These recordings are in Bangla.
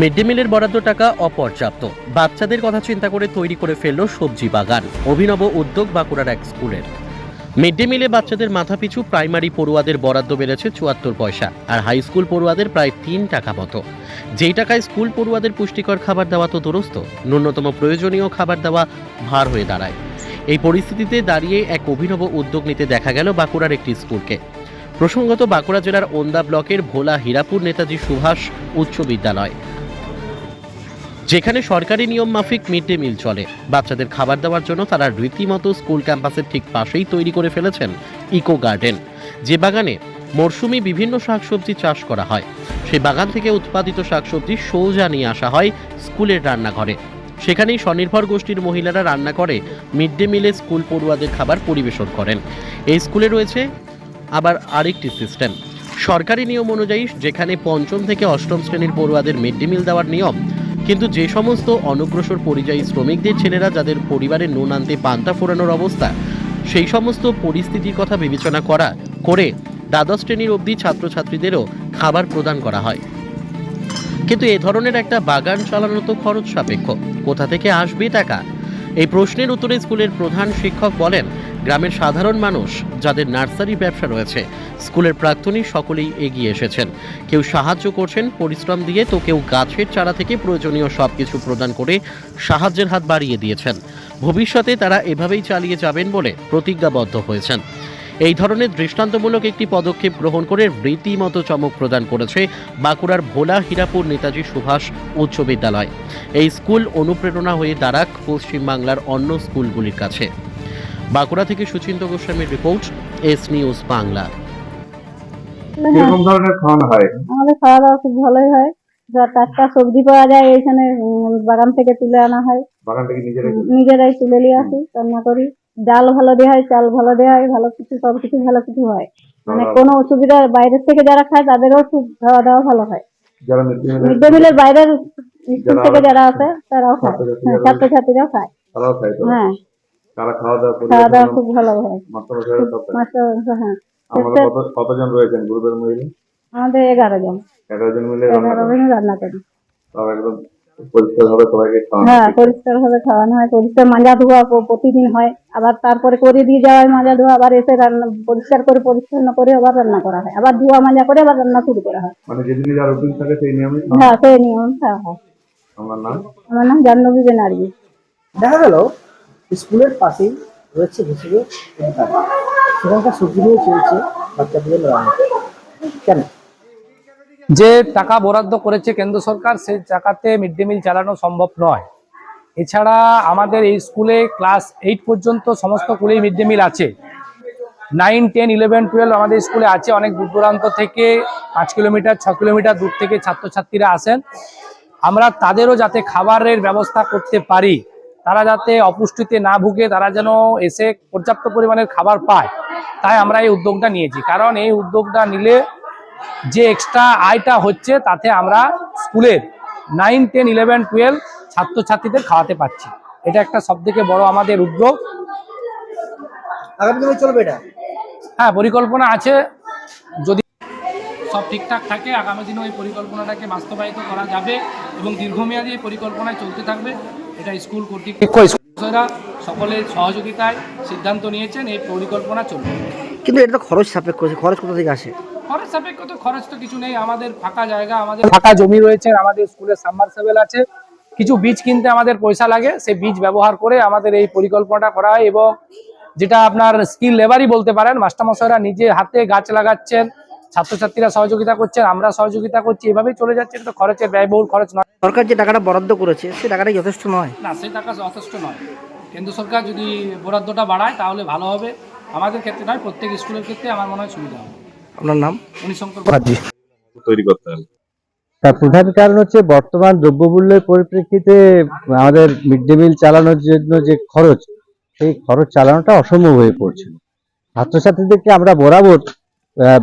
মিড ডে মিলের বরাদ্দ টাকা অপর্যাপ্ত। বাচ্চাদের কথা চিন্তা করে তৈরি করে ফেলল সবজি বাগান, অভিনব উদ্যোগ বাঁকুড়ার এক স্কুলের। মিড ডে মিলে বাচ্চাদের মাথাপিছু প্রাইমারি পড়ুয়াদের বরাদ্দ বেড়েছে চুয়াত্তর পয়সা আর হাই স্কুল পড়ুয়াদের প্রায় তিন টাকা মতো। যেই টাকায় স্কুল পড়ুয়াদের পুষ্টিকর খাবার দেওয়া তো দুরস্ত, ন্যূনতম প্রয়োজনীয় খাবার দেওয়া ভার হয়ে দাঁড়ায়। এই পরিস্থিতিতে দাঁড়িয়ে এক অভিনব উদ্যোগ নিতে দেখা গেল বাঁকুড়ার একটি স্কুলকে। প্রসঙ্গত বাঁকুড়া জেলার ওন্দা ব্লকের ভোলা হীরাপুর নেতাজি সুভাষ উচ্চ বিদ্যালয়। যেখানে সরকারি নিয়ম মাফিক মিড ডে মিল চলে। বাচ্চাদের খাবার দেওয়ার জন্য তারা রীতিমতো স্কুল ক্যাম্পাসের ঠিক পাশেই তৈরি করে ফেলেছেন ইকো গার্ডেন। যে বাগানে মরশুমি বিভিন্ন শাকসবজি চাষ করা হয় সেই বাগান থেকে উৎপাদিত শাকসবজি সোজা নিয়ে আসা হয় স্কুলের রান্নাঘরে। সেখানেই স্বনির্ভর গোষ্ঠীর মহিলারা রান্না করে, মিড ডে মিলে স্কুল পড়ুয়াদের খাবার পরিবেশন করেন। এই স্কুলে রয়েছে আবার আরেকটি সিস্টেম। সরকারি নিয়ম অনুযায়ী যেখানে পঞ্চম থেকে অষ্টম শ্রেণির পড়ুয়াদের মিড ডে মিল দেওয়ার নিয়ম কিন্তু যে সমস্ত অনগ্রসর পরিযায়ী শ্রমিকদের ছেলেরা যাদের পরিবারে নুন আনতে পান্তা ফোরানোর অবস্থা, সেই সমস্ত পরিস্থিতির কথা বিবেচনা করা করে দ্বাদশ শ্রেণির অবধি ছাত্রছাত্রীদেরও খাবার প্রদান করা হয়। কিন্তু এ ধরনের একটা বাগান চালানো তো খরচ সাপেক্ষ। কোথা থেকে আসবে টাকা? এই প্রশ্নের উত্তরে স্কুলের প্রধান শিক্ষক বলেন গ্রামের সাধারণ মানুষ যাদের নার্সারি ব্যবসা রয়েছে। স্কুলের প্রাক্তনী সকলেই এগিয়ে এসেছেন। কেউ সাহায্য করছেন, পরিশ্রম দিয়ে তো কেউ গাছের চারা থেকে প্রয়োজনীয় সব কিছু প্রদান করে সাহায্যের হাত বাড়িয়ে দিয়েছেন। ভবিষ্যতে তারা এভাবেই চালিয়ে যাবেন বলে প্রতিজ্ঞাবদ্ধ হয়েছেন। এই ধরনের দৃষ্টান্তমূলক একটি পদক্ষেপ গ্রহণ করে রীতিমতো চমক প্রদান করেছে বাঁকুড়ার ভোলা হীরাপুর নেতাজি সুভাষ উচ্চ বিদ্যালয়। এই স্কুল অনুপ্রেরণা হয়ে দাঁড়াক পশ্চিমবাংলার অন্য স্কুলগুলির কাছে। বাঁকুড়া থেকে সুচিন্ত গোস্বামীর রিপোর্ট এস নিউজ বাংলা। কীরকম ধরনের খাওয়ানো হয়? আমাদের খাওয়া দাওয়া খুব ভালোই হয়। যা টাটকা সবজি পাওয়া যায় এইখানে বাগান থেকে তুলে আনা হয়। বাগান থেকে নিজেরা নিজেরাই তুলে নিয়ে আসি রান্না করি। ডাল ভালো দেওয়া হয় চাল ভালো দেওয়া হয় ভালো কিছু সব কিছু ভালো কিছু হয়। মানে কোনো অসুবিধা বাইরের থেকে যারা খায় তাদেরও খুব খাওয়া দাওয়া ভালো হয়। মিড ডে মিলের বাইরের স্কুল থেকে যারা আছে তারাও খায়। ছাত্রছাত্রীরা হ্যাঁ, ছাত্রছাত্রীরাও খায়। তারাও খায় তো? হ্যাঁ। তারা খাওয়া দাওয়া করে খাওয়া দাওয়া খুব ভালো হয়। মাস্টার হ্যাঁ। আমাদের কত কতজন রয়েছেন গ্রুপের মহিলা? আমাদের এগারো জন। এগারো জন মিলে রান্না এগারো জন রান্না করি সব একদম পরিষ্কার ভাবে সবাইকে খাওয়ানো হ্যাঁ পরিষ্কার ভাবে খাওয়ানো হয় পরিষ্কার মাজা ধোয়া প্রতিদিন হয়। আবার তারপরে করে দিয়ে যাওয়া হয় মাজা ধোয়া আবার এসে রান্না পরিষ্কার করে পরিচ্ছন্ন করে আবার রান্না করা হয়। আবার ধোয়া মাজা করে আবার রান্না শুরু করা হয়। মানে যেদিন যা রুটিন থাকে সেই নিয়মে হ্যাঁ সেই নিয়ম খাওয়া হয়। আমার নাম? আমার নাম জাহ্নবী বেনার্জি। দেখা গেল। স্কুলের পাশেই রয়েছে ভেষজ উদ্যান। সেখানকার সবজিগুলো চলছে বাচ্চাদের রান্না। কেন? যে টাকা বরাদ্দ করেছে কেন্দ্র সরকার সেই টাকাতে মিড ডে মিল চালানো সম্ভব নয়। এছাড়া আমাদের এই স্কুলে ক্লাস এইট পর্যন্ত সমস্ত স্কুলেই মিড ডে মিল আছে। নাইন, টেন, ইলেভেন, টুয়েলভ আমাদের স্কুলে আছে, অনেক দূর দূরান্ত থেকে পাঁচ কিলোমিটার, ছ কিলোমিটার দূর থেকে ছাত্রছাত্রীরা আসেন। আমরা তাদেরও যাতে খাবারের ব্যবস্থা করতে পারি তারা যাতে অপুষ্টিতে না ভুগে তারা যেন এসে পর্যাপ্ত পরিমাণের খাবার পায় তাই আমরা এই উদ্যোগটা নিয়েছি। কারণ এই উদ্যোগটা নিলে যে এক্সট্রা আয়টা হচ্ছে তাতে আমরা স্কুলের নাইন টেন ইলেভেন টুয়েলভ ছাত্রছাত্রীদের খাওয়াতে পারছি। এটা একটা সব থেকে বড় আমাদের উদ্যোগ। আগামী চলবে এটা? হ্যাঁ পরিকল্পনা আছে। যদি সব ঠিকঠাক থাকে আগামী দিনে ওই পরিকল্পনাটাকে বাস্তবায়িত করা যাবে এবং দীর্ঘমেয়াদী এই পরিকল্পনায় চলতে থাকবে। এটা স্কুল কর্তৃপক্ষরা সকলের সহযোগিতায় সিদ্ধান্ত নিয়েছেন এই পরিকল্পনা চলবে। কিন্তু এটা তো খরচ সাপেক্ষ খরচ কোথা থেকে আসে? খরচ সাপেক্ষ তো খরচ তো কিছু নেই আমাদের ফাঁকা জায়গা আমাদের ফাঁকা জমি রয়েছে আমাদের স্কুলে সাবমার্সেবল আছে। কিছু বীজ কিনতে আমাদের পয়সা লাগে সেই বীজ ব্যবহার করে আমাদের এই পরিকল্পনাটা করা হয় এবং যেটা আপনার স্কিল লেবারই বলতে পারেন মাস্টারমশাইরা নিজে হাতে গাছ লাগাচ্ছেন ছাত্রছাত্রীরা সহযোগিতা করছেন আমরা সহযোগিতা করছি। এভাবেই চলে যাচ্ছে এটা তো খরচের ব্যয়বহুল খরচ নয়। সরকার যে টাকাটা বরাদ্দ করেছে সে টাকাটা যথেষ্ট নয়। না সেই টাকা যথেষ্ট নয়। কেন্দ্র সরকার যদি বরাদ্দটা বাড়ায় তাহলে ভালো হবে। আমাদের ক্ষেত্রে নয় প্রত্যেক স্কুলের ক্ষেত্রে আমার মনে হয় সুবিধা হবে। আপনার নাম? মণিশঙ্কর তৈরি করতে হবে। তার প্রধান কারণ হচ্ছে বর্তমান দ্রব্যমূল্যের পরিপ্রেক্ষিতে আমাদের মিড ডে মিল চালানোর জন্য যে খরচ সেই খরচ চালানোটা অসম্ভব হয়ে পড়ছে। ছাত্রছাত্রীদেরকে আমরা বরাবর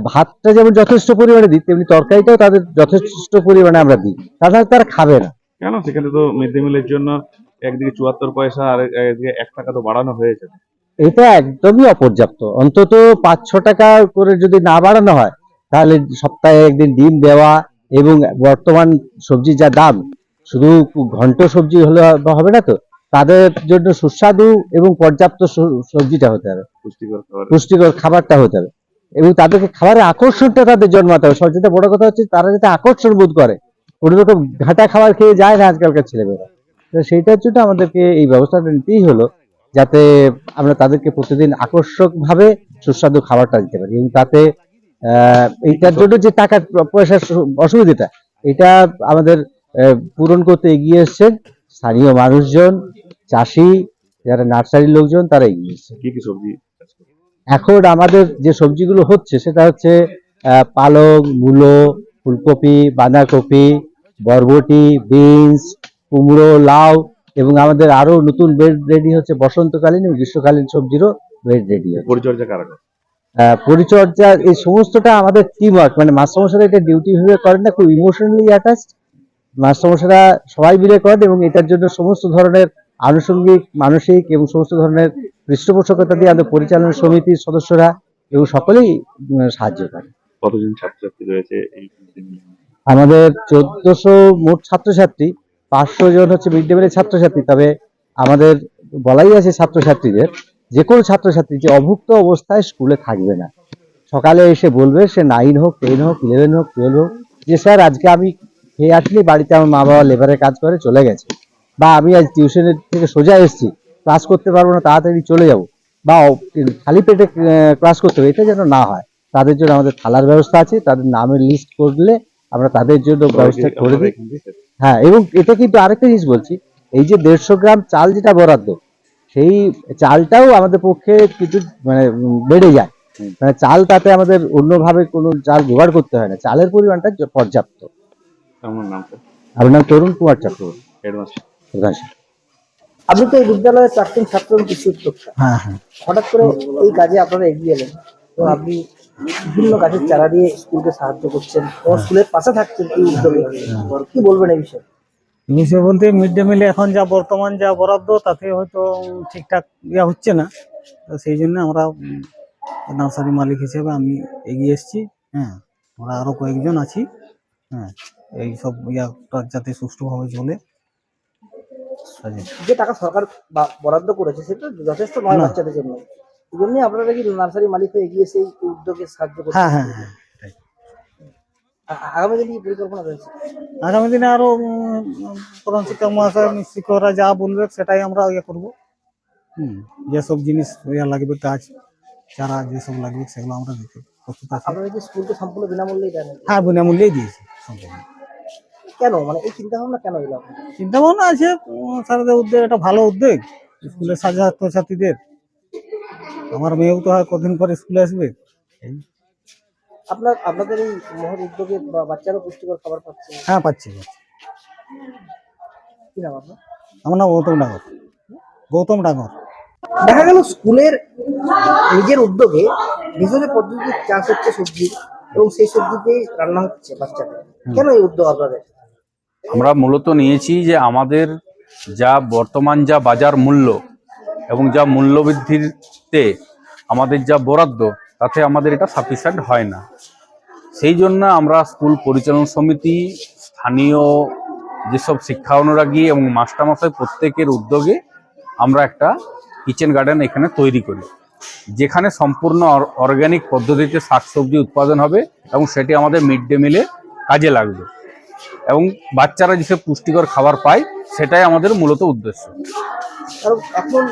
ভাতটা যেমন যথেষ্ট পরিমাণে দিই তেমনি তরকারিটাও তাদের যথেষ্ট পরিমাণে আমরা দিই। তাছাড়া তারা খাবে না। কেন? সেখানে তো মিড ডে মিলের জন্য একদিকে চুয়াত্তর পয়সা আর একদিকে এক টাকা তো বাড়ানো হয়েছে। এটা একদমই অপর্যাপ্ত। অন্তত পাঁচ ছ টাকা করে যদি না বাড়ানো হয় তাহলে সপ্তাহে একদিন ডিম দেওয়া এবং বর্তমান সবজির যা দাম শুধু ঘন্ট সবজি হলে হবে না তো তাদের জন্য সুস্বাদু এবং পর্যাপ্ত সবজিটা হতে হবে। পুষ্টিকর পুষ্টিকর খাবারটা হতে হবে। এবং তাদেরকে খাবারের আকর্ষণটা তাদের জন্মাতে হবে। সবচেয়ে বড় কথা হচ্ছে তারা যাতে আকর্ষণ বোধ করে। কোনো রকম ঘাটা খাবার খেয়ে যায় না আজকালকার ছেলেমেয়েরা। তো সেইটার জন্য আমাদেরকে এই ব্যবস্থাটা নিতেই হলো যাতে আমরা তাদেরকে প্রতিদিন আকর্ষক ভাবে সুস্বাদু খাবারটা দিতে পারি। এবং তাতে এইটার জন্য যে টাকা, পয়সার অসুবিধাটা, এটা আমাদের পূরণ করতে এগিয়ে এসছেন স্থানীয় মানুষজন, চাষি, যারা নার্সারির লোকজন, তারা এগিয়ে এসছে কি কি সবজি? এখন আমাদের যে সবজিগুলো হচ্ছে সেটা হচ্ছে পালং মূলো ফুলকপি বাঁধাকপি বরবটি বিনস কুমড়ো লাউ এবং আমাদের আরও নতুন বেড রেডি হচ্ছে বসন্তকালীন এবং গ্রীষ্মকালীন সবজিরও বেড রেডি পরিচর্যা কারা করে? আহ, পরিচর্যা এই সমস্তটা আমাদের টিম ওয়ার্ক মানে মাস্টারমশাইরা এটা ডিউটি ভাবে করেন না খুব ইমোশনালি অ্যাটাচড মাস্টারমশাইরা সবাই মিলে করেন এবং এটার জন্য সমস্ত ধরনের আনুষঙ্গিক মানসিক এবং সমস্ত ধরনের পৃষ্ঠপোষকতা দিয়ে আমাদের পরিচালনা সমিতির সদস্যরা এবং সকলেই সাহায্য করে। কতজন ছাত্রছাত্রী রয়েছে আমাদের চোদ্দশো মোট ছাত্রছাত্রী পাঁচশো জন হচ্ছে মিড ডে মিলের ছাত্রছাত্রী তবে আমাদের বলাই আছে ছাত্রছাত্রীদের যে কোনো ছাত্রছাত্রী যে অভুক্ত অবস্থায় স্কুলে থাকবে না। সকালে এসে বলবে সে নাইন হোক টেন হোক ইলেভেন হোক টুয়েলভ হোক যে স্যার আজকে আমি খেয়ে আসলে বাড়িতে আমার মা বাবা লেবারের কাজ করে চলে গেছে বা আমি আজ টিউশনের থেকে সোজা এসেছি ক্লাস করতে পারব না তাড়াতাড়ি চলে যাব। বা খালি পেটে ক্লাস করতে হবে এটা যেন না হয়। তাদের জন্য আমাদের থালার ব্যবস্থা আছে তাদের নামের লিস্ট করলে আমরা তাদের জন্য ব্যবস্থা করে দিই। হ্যাঁ এবং এটা কিন্তু আরেকটা জিনিস বলছি এই যে দেড়শো গ্রাম চাল যেটা বরাদ্দ সেই চালটাও আমাদের পক্ষে কিছু মানে বেড়ে যায়। মানে চাল তাতে আমাদের অন্যভাবে কোনো চাল জোগাড় করতে হয় না চালের পরিমাণটা পর্যাপ্ত। আমার নাম তরুণ কুমার চক্রবর্তী। প্রধান। আপনি তো এই বিদ্যালয়ের প্রাক্তন ছাত্র উদ্যোক্তা। হ্যাঁ হ্যাঁ। হঠাৎ করে এই কাজে আপনারা এগিয়ে এলেন। তো আপনি বিভিন্ন গাছের চারা দিয়ে স্কুলকে সাহায্য করছেন এবং স্কুলের পাশে থাকছেন এই উদ্যোগে কি বলবেন এই বিষয়ে? বিষয় বলতে মিড ডে মিলে এখন যা বর্তমান যা বরাদ্দ তাতে হয়তো ঠিকঠাক ইয়া হচ্ছে না। তো সেই জন্য আমরা নার্সারি মালিক হিসেবে আমি এগিয়ে এসেছি। হ্যাঁ আমরা আরও কয়েকজন আছি। হ্যাঁ এই সব ইয়াটা যাতে সুষ্ঠুভাবে চলে। যে টাকা সরকার বরাদ্দ করেছে সেটা যথেষ্ট নয় বাচ্চাদের জন্য। এই জন্যই আপনারা কি নার্সারি মালিক হয়ে এগিয়ে সেই উদ্যোগে সাহায্য করছেন। হ্যাঁ হ্যাঁ হ্যাঁ আগামী দিনে কি পরিকল্পনা রয়েছে? আগামী দিনে আরও প্রধান শিক্ষক মহাশয় শিক্ষকরা যা বলবে সেটাই আমরা ইয়ে করব। হুম যেসব জিনিস ইয়া লাগবে গাছ চারা যেসব লাগবে সেগুলো আমরা দিতে প্রস্তুত আছি। আপনারা কি স্কুলকে সম্পূর্ণ বিনামূল্যেই দেন? হ্যাঁ বিনামূল্যেই দিয়েছি সম্পূর্ণ। কেন? মানে এই চিন্তা ভাবনা কেন এলো চিন্তা ভাবনা আছে স্যারদের উদ্যোগ এটা ভালো উদ্যোগ স্কুলের ছাত্রছাত্রীদের। আমার মেয়েও তো হয় কদিন পরে স্কুলে আসবে। আপনার আপনাদের এই মহৎ উদ্যোগে বা- বাচ্চারও পুষ্টিকর খাবার পাচ্ছে। হ্যাঁ পাচ্ছে কি নাম আপনার? আমার নাম গৌতম ডাঙ্গর গৌতম ডাঙ্গর দেখা গেল স্কুলের নিজের উদ্যোগে ভেষজ পদ্ধতিতে চাষ হচ্ছে সবজি এবং সেই সবজিতেই রান্না হচ্ছে বাচ্চাদের। কেন এই উদ্যোগ আপনাদের? আমরা মূলত নিয়েছি যে আমাদের যা বর্তমান যা বাজার মূল্য এবং যা মূল্য বৃদ্ধিতে আমাদের যা বরাদ্দ, তাতে আমাদের এটা সাফিসিয়েন্ট হয় না। সেই জন্য আমরা স্কুল পরিচালনা সমিতি, স্থানীয় যেসব শিক্ষা অনুরাগী এবং মাস্টারমশাই প্রত্যেকের উদ্যোগে আমরা একটা কিচেন গার্ডেন এখানে তৈরি করি, যেখানে সম্পূর্ণ অর্গানিক পদ্ধতিতে শাকসবজি উৎপাদন হবে এবং সেটি আমাদের মিড ডে মিলে কাজে লাগবে। এবং বাচ্চারা যেসব পুষ্টিকর খাবার পায় সেটাই আমাদের মূলত উদ্দেশ্য। কারণ এখন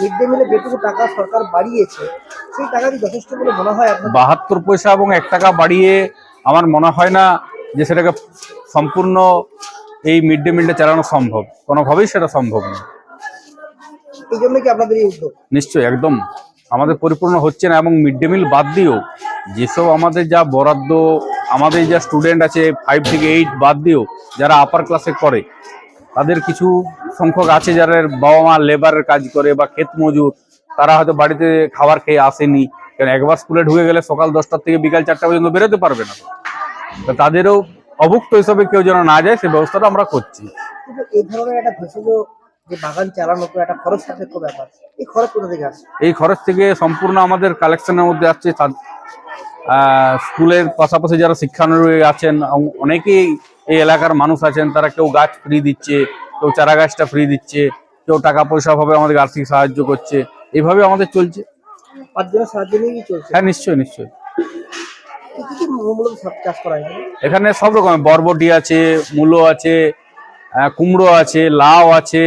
মিড ডে মিলে যেটুকু টাকা সরকার বাড়িয়েছে সেই টাকা কি যথেষ্ট বলে মনে হয় বাহাত্তর পয়সা এবং এক টাকা বাড়িয়ে আমার মনে হয় না যে সেটাকে সম্পূর্ণ এই মিড ডে মিলটা চালানো সম্ভব। কোনোভাবেই সেটা সম্ভব না। এই জন্য কি আপনাদের এই উদ্যোগ? নিশ্চয়ই একদম। আমাদের পরিপূর্ণ হচ্ছে না এবং মিড ডে মিল বাদ দিয়েও যেসব আমাদের যা বরাদ্দ আমাদের যা স্টুডেন্ট আছে ফাইভ থেকে এইট বাদ দিয়েও যারা আপার ক্লাসে করে তাদের কিছু সংখ্যক আছে যারা বাবা মা লেবারের কাজ করে বা ক্ষেত মজুর তারা হয়তো বাড়িতে খাবার খেয়ে আসেনি। কারণ একবার স্কুলে ঢুকে গেলে সকাল দশটার থেকে বিকাল চারটা পর্যন্ত বেরোতে পারবে না। তো তাদেরও অভুক্ত হিসাবে কেউ যেন না যায় সেই ব্যবস্থাটা আমরা করছি। এই ধরনের একটা ভেষজ যে বাগান চালানো একটা খরচ সাপেক্ষ ব্যাপার। এই খরচ কোথা থেকে আসে এই খরচ থেকে সম্পূর্ণ আমাদের কালেকশনের মধ্যে আসছে স্কুলের পাশাপাশি যারা শিক্ষানুরাগী আছেন অনেকেই এই এলাকার মানুষ আছেন তারা কেউ গাছ ফ্রি দিচ্ছে কেউ চারা গাছটা ফ্রি দিচ্ছে কেউ টাকা পয়সা ভাবে আমাদের আর্থিক সাহায্য করছে। এইভাবে আমাদের চলছে। হ্যাঁ নিশ্চয়ই নিশ্চয়ই? এখানে সব রকমের বরবটি আছে মূলো আছে কুমড়ো আছে লাউ আছে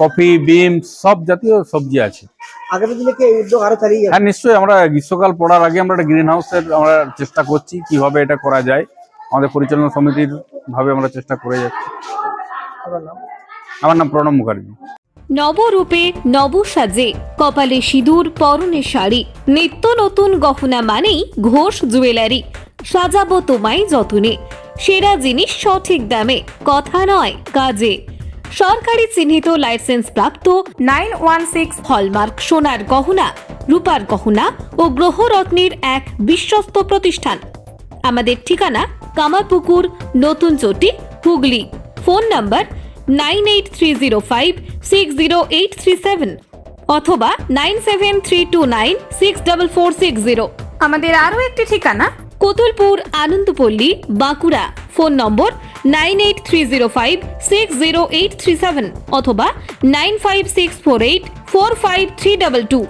কফি বিম সব জাতীয় সবজি আছে। আগামী দিনে কি এই উদ্যোগ আরও চালিয়ে যাবে? হ্যাঁ নিশ্চয়ই আমরা গ্রীষ্মকাল পড়ার আগে আমরা একটা গ্রিন হাউসের আমরা চেষ্টা করছি কীভাবে এটা করা যায়। আমাদের পরিচালনা সমিতির ভাবে আমরা চেষ্টা করে যাচ্ছি। আমার নাম প্রণব মুখার্জি। নবরূপে নব সাজে কপালে সিঁদুর পরনে শাড়ি। নিত্য নতুন গহনা মানেই ঘোষ জুয়েলারি। সাজাবো তোমায় যতনে। সেরা জিনিস সঠিক দামে কথা নয় কাজে। সরকারি চিহ্নিত লাইসেন্স প্রাপ্ত নাইন ওয়ান সিক্স হলমার্ক সোনার গহনা, রূপার গহনা ও গ্রহরত্নের এক বিশ্বস্ত প্রতিষ্ঠান। আমাদের ঠিকানা কামারপুকুর, নতুন চটি, Hooghly. Phone number nine eight three zero five six zero eight three seven অথবা nine seven three two nine six double four six zero. আমাদের আরও একটি ঠিকানা Kotulpur Anandapalli, Bankura. Phone number nine eight three zero five six zero eight three seven অথবা nine five six four eight four five three double two.